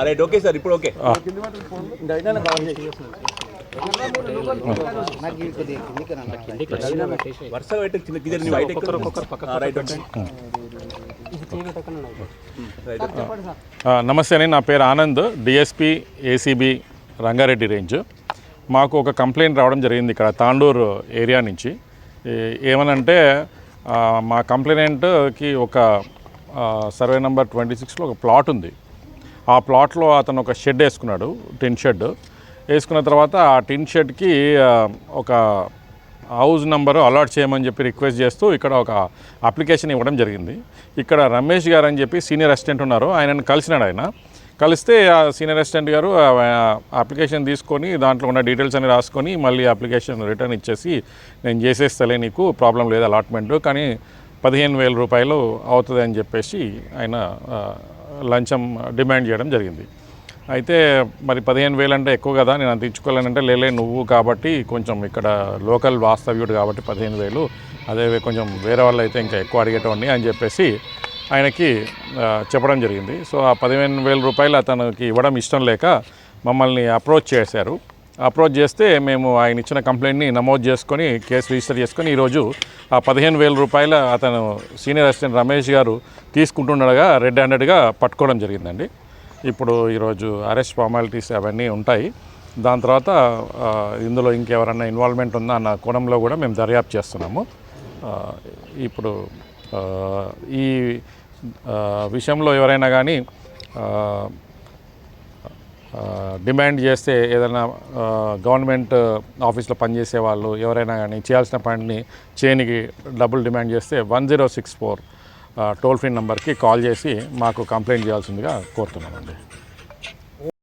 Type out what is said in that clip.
Right okay sir ఇప్పుడు okay వరుసగా పెట్టి చిన్న కింద బయట రైట్ ఓకే నమస్తే అండి నా పేరు Anand DSP ACB Rangareddy range. మాకు ఒక కంప్లైంట్ రావడం జరిగింది ఇక్కడ తాండూరు ఏరియా నుంచి. ఏమనంటే మా కంప్లైనెంట్కి ఒక సర్వే నెంబర్ ట్వంటీ సిక్స్లో ఒక ప్లాట్ ఉంది. ఆ ప్లాట్లో అతను ఒక షెడ్ వేసుకున్నాడు టిన్ షెడ్. వేసుకున్న తర్వాత ఆ టిన్ షెడ్కి ఒక హౌస్ నెంబరు అలాట్ చేయమని చెప్పి రిక్వెస్ట్ చేస్తూ ఇక్కడ ఒక అప్లికేషన్ ఇవ్వడం జరిగింది. ఇక్కడ రమేష్ గారు అని చెప్పి సీనియర్ అసిస్టెంట్ ఉన్నారు. ఆయనను కలిసినాడు ఆయన. కలిస్తే ఆ సీనియర్ అసిస్టెంట్ గారు అప్లికేషన్ తీసుకొని దాంట్లో ఉన్న డీటెయిల్స్ అని రాసుకొని మళ్ళీ అప్లికేషన్ రిటర్న్ ఇచ్చేసి నేను చేసేస్తలే నీకు ప్రాబ్లం లేదు అలాట్మెంట్ కానీ పదిహేను వేల రూపాయలు అవుతుంది అని చెప్పేసి ఆయన లంచం డిమాండ్ చేయడం జరిగింది. అయితే మరి పదిహేను వేలు అంటే ఎక్కువ కదా నేను అంత ఇచ్చుకోలేనంటే లేలే నువ్వు కాబట్టి కొంచెం ఇక్కడ లోకల్ వాస్తవ్యుడు కాబట్టి పదిహేను వేలు అదే కొంచెం వేరే వాళ్ళు అయితే ఇంకా ఎక్కువ అడిగేటోడిని అని చెప్పేసి ఆయనకి చెప్పడం జరిగింది. సో ఆ పదిహేను వేల రూపాయలు అతనికి ఇవ్వడం ఇష్టం లేక మమ్మల్ని అప్రోచ్ చేశారు. అప్రోచ్ చేస్తే మేము ఆయన ఇచ్చిన కంప్లైంట్ని నమోదు చేసుకొని కేసు రిజిస్టర్ చేసుకొని ఈరోజు ఆ పదిహేను వేల రూపాయల అతను సీనియర్ అసిస్టెంట్ రమేష్ గారు తీసుకుంటుండగా రెడ్ హ్యాండెడ్గా పట్టుకోవడం జరిగిందండి. ఇప్పుడు ఈరోజు అరెస్ట్ ఫార్మాలిటీస్ అవన్నీ ఉంటాయి. దాని తర్వాత ఇందులో ఇంకెవరన్నా ఇన్వాల్వ్మెంట్ ఉందా అన్న కోణంలో కూడా మేము దర్యాప్తు చేస్తున్నాము. ఇప్పుడు ఈ విషయంలో ఎవరైనా కానీ డిమాండ్ చేస్తే ఏదైనా గవర్నమెంట్ ఆఫీస్లో పనిచేసే వాళ్ళు ఎవరైనా కానీ చేయాల్సిన పనిని చేయనికి డబ్బులు డిమాండ్ చేస్తే one zero six four toll free నెంబర్కి కాల్ చేసి మాకు కంప్లైంట్ చేయాల్సిందిగా కోరుతున్నామండి.